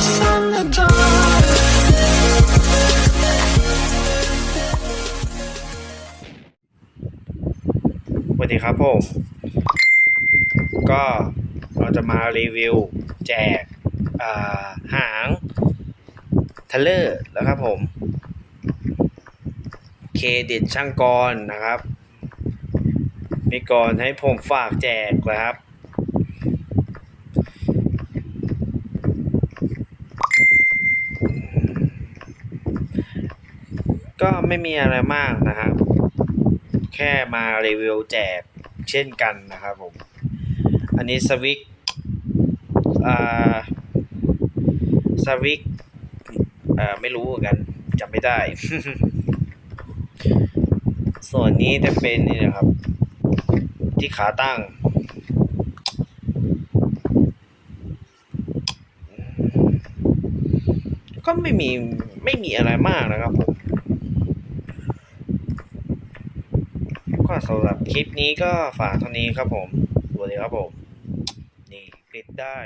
สวัสดีครับผม ก็เราจะมารีวิวแจกาหางทัลเลอร์แล้วครับผม เครดิตช่างกรนะครับ มีก่อนให้ผมฝากแจกนะครับ ก็ไม่มีอะไรมากนะครับ แค่มารีวิวแจกเช่นกันนะครับผม อันนี้สวิกอ่าสวิกอ่าไม่รู้เหมือนกันจำไม่ได้ ส่วนนี้จะเป็นนี่นะครับ ที่ขาตั้งก็ไม่มีไม่มีอะไรมากนะครับผม ก็สำหรับคลิปนี้ก็ฝากเท่านี้ครับผมสวัสดีครับผม นี่ปิดได้